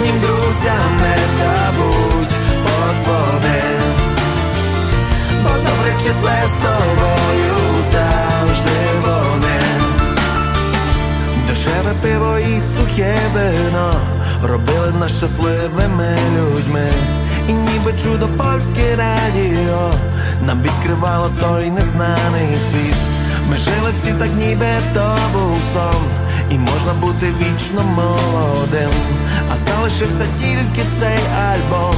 справжнім друзям не забудь подзвони. Бо добре числе з тобою завжди вони. Дешеве пиво і сухе вино робили нас щасливими людьми. І ніби чудо польське радіо нам відкривало той незнаний світ. Ми жили всі так, ніби то був сон, і можна бути вічно молодим. А залишився тільки цей альбом,